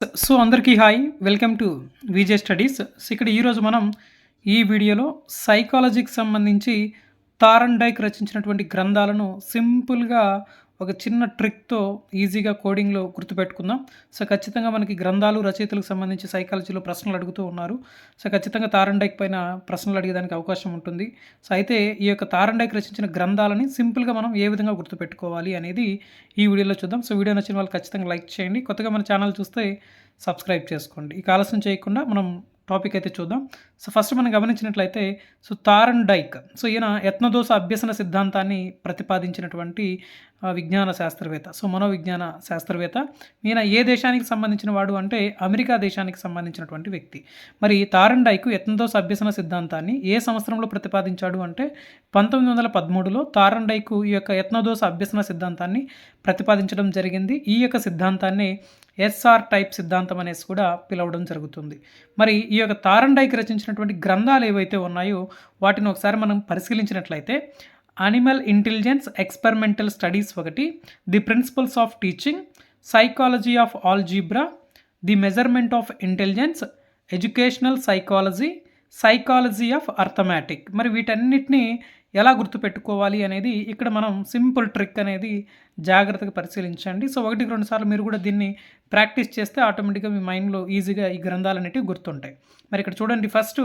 So అందరికీ hi. Welcome to VJ studies. So ఇక్కడ ఈరోజు మనం ఈ వీడియోలో సైకాలజీకి సంబంధించి తారన్ డైక్ రచించినటువంటి గ్రంథాలను సింపుల్గా ఒక చిన్న ట్రిక్తో ఈజీగా కోడింగ్లో గుర్తుపెట్టుకుందాం. సో ఖచ్చితంగా మనకి గ్రంథాలు రచయితలకు సంబంధించి సైకాలజీలో ప్రశ్నలు అడుగుతూ ఉన్నారు. సో ఖచ్చితంగా తారండైక్ పైన ప్రశ్నలు అడిగేదానికి అవకాశం ఉంటుంది. సో అయితే ఈ యొక్క తారండైక్ రచించిన గ్రంథాలని సింపుల్గా మనం ఏ విధంగా గుర్తుపెట్టుకోవాలి అనేది ఈ వీడియోలో చూద్దాం. సో వీడియో నచ్చిన వాళ్ళు ఖచ్చితంగా లైక్ చేయండి. కొత్తగా మన ఛానల్ చూస్తే సబ్స్క్రైబ్ చేసుకోండి. ఇక ఆలస్యం చేయకుండా మనం టాపిక్ అయితే చూద్దాం. సో ఫస్ట్ మనం గమనించినట్లయితే సో తారన్ డైక్ సో ఈయన యత్నదోష అభ్యసన సిద్ధాంతాన్ని ప్రతిపాదించినటువంటి విజ్ఞాన శాస్త్రవేత్త. సో మనోవిజ్ఞాన శాస్త్రవేత్త. ఈయన ఏ దేశానికి సంబంధించిన వాడు అంటే అమెరికా దేశానికి సంబంధించినటువంటి వ్యక్తి. మరి తారన్ డైక్ యత్నదోష అభ్యసన సిద్ధాంతాన్ని ఏ సంవత్సరంలో ప్రతిపాదించాడు అంటే పంతొమ్మిది వందల పదమూడులో తారన్ డైక్ ఈ యొక్క యత్నదోష అభ్యసన సిద్ధాంతాన్ని ప్రతిపాదించడం జరిగింది. ఈ యొక్క సిద్ధాంతాన్ని ఎస్ఆర్ టైప్ సిద్ధాంతం అనేసి కూడా పిలవడం జరుగుతుంది. మరి ఈ యొక్క తారండైకి రచించినటువంటి గ్రంథాలు ఏవైతే ఉన్నాయో వాటిని ఒకసారి మనం పరిశీలించినట్లయితే అనిమల్ ఇంటెలిజెన్స్ ఎక్స్పెరిమెంటల్ స్టడీస్ ఒకటి the principles of teaching psychology of algebra the measurement of intelligence educational psychology psychology of arithmetic మరి వీటన్నిటిని ఎలా గుర్తుపెట్టుకోవాలి అనేది ఇక్కడ మనం సింపుల్ ట్రిక్ అనేది జాగ్రత్తగా పరిశీలించండి. సో ఒకటికి రెండు సార్లు మీరు కూడా దీన్ని ప్రాక్టీస్ చేస్తే ఆటోమేటిక్గా మీ మైండ్లో ఈజీగా ఈ గ్రంథాలు అనేటివి గుర్తుంటాయి. మరి ఇక్కడ చూడండి ఫస్ట్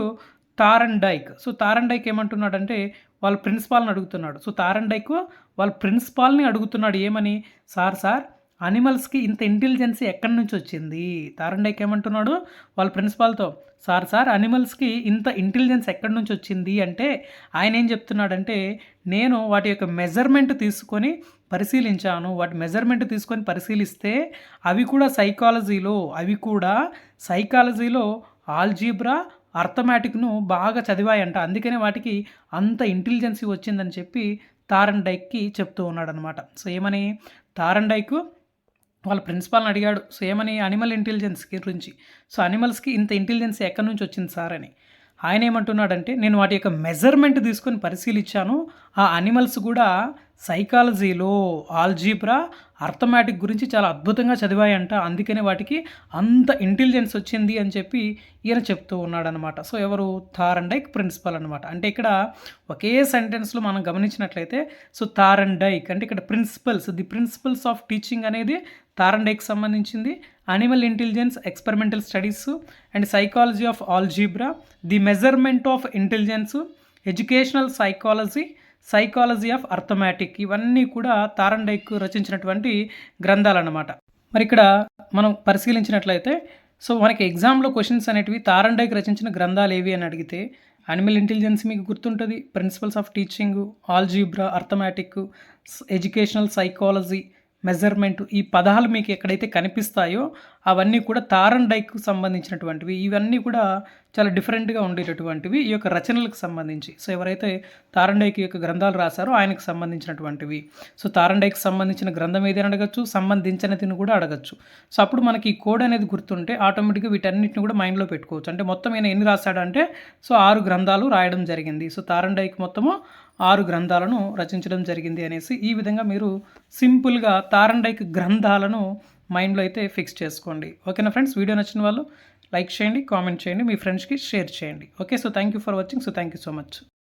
తారన్ డైక్. సో తారన్ డైక్ ఏమంటున్నాడంటే వాళ్ళ ప్రిన్సిపాల్ని అడుగుతున్నాడు. సో తారన్ డైక్ వాళ్ళ ప్రిన్సిపాల్ని అడుగుతున్నాడు ఏమని? సార్ సార్ అనిమల్స్కి ఇంత ఇంటెలిజెన్సీ ఎక్కడి నుంచి వచ్చింది? తారన్ డైక్ ఏమంటున్నాడు? వాళ్ళ ప్రిన్సిపాల్తో సార్ సార్ అనిమల్స్కి ఇంత ఇంటెలిజెన్స్ ఎక్కడి నుంచి వచ్చింది? అంటే ఆయన ఏం చెప్తున్నాడంటే నేను వాటి యొక్క మెజర్మెంట్ తీసుకొని పరిశీలించాను. వాటి మెజర్మెంట్ తీసుకొని పరిశీలిస్తే అవి కూడా సైకాలజీలో అవి కూడా సైకాలజీలో ఆల్జీబ్రా అర్థమాటిక్ను బాగా చదివాయంట. అందుకనే వాటికి అంత ఇంటెలిజెన్సీ వచ్చిందని చెప్పి తారన్ డైక్కి చెప్తూ ఉన్నాడనమాట సో ఏమని? తారన్ డైక్ వాళ్ళ ప్రిన్సిపాల్ని అడిగాడు సో ఏమని అనిమల్ ఇంటెలిజెన్స్ గురించి. సో అనిమల్స్కి ఇంత ఇంటెలిజెన్స్ ఎక్కడి నుంచి వచ్చింది సార్ అని. ఆయన ఏమంటున్నాడంటే నేను వాటి యొక్క మెజర్మెంట్ తీసుకొని పరిశీలించాను. ఆ అనిమల్స్ కూడా సైకాలజీలో ఆల్జీబ్రా అర్థమాటిక్ గురించి చాలా అద్భుతంగా చదివాయంట. అందుకనే వాటికి అంత ఇంటెలిజెన్స్ వచ్చింది అని చెప్పి ఈయన చెప్తూ ఉన్నాడనమాట సో ఎవరు? థారన్ డైక్ ప్రిన్సిపల్ అనమాట అంటే ఇక్కడ ఒకే సెంటెన్స్లో మనం గమనించినట్లయితే సో థారన్ డైక్ అంటే ఇక్కడ principles the principles of teaching అనేది తారన్ డైక్ సంబంధించింది. Animal intelligence experimental studies and psychology of algebra the measurement of intelligence educational psychology psychology of arithmetic ఇవన్నీ కూడా తారండైక్ రచించినటువంటి గ్రంథాలన్నమాట. మరి ఇక్కడ మనం పరిశీలించినట్లయితే సో మనకి ఎగ్జామ్లో క్వశ్చన్స్ అనేటివి తారండైక్ రచించిన గ్రంథాలు ఏవి అని అడిగితే అనిమల్ ఇంటెలిజెన్స్ మీకు గుర్తుంటుంది principles of teaching algebra arithmetic educational psychology measurement ఈ పదాలు మీకు ఎక్కడైతే కనిపిస్తాయో అవన్నీ కూడా తారన్ డైక్కు సంబంధించినటువంటివి. ఇవన్నీ కూడా చాలా డిఫరెంట్గా ఉండేటటువంటివి ఈ యొక్క రచనలకు సంబంధించి. సో ఎవరైతే తారన్ డైక్ యొక్క గ్రంథాలు రాశారో ఆయనకు సంబంధించినటువంటివి. సో తారన్ సంబంధించిన గ్రంథం ఏదైనా అడగచ్చు సంబంధించినదిని కూడా అడగచ్చు. సో అప్పుడు మనకి ఈ కోడ్ అనేది గుర్తుంటే ఆటోమేటిక్గా వీటన్నిటిని కూడా మైండ్లో పెట్టుకోవచ్చు. అంటే మొత్తం ఈయన ఎన్ని రాశాడంటే సో ఆరు గ్రంథాలు రాయడం జరిగింది. సో తారన్ డైక్ మొత్తము ఆరు గ్రంథాలను రచించడం జరిగింది అనేసి ఈ విధంగా మీరు సింపుల్గా తారండైక్ గ్రంథాలను మైండ్లో అయితే ఫిక్స్ చేసుకోండి. ఓకేనా ఫ్రెండ్స్? వీడియో నచ్చిన వాళ్ళు లైక్ చేయండి కామెంట్ చేయండి మీ ఫ్రెండ్స్కి షేర్ చేయండి. Okay? So thank you for watching so thank you so much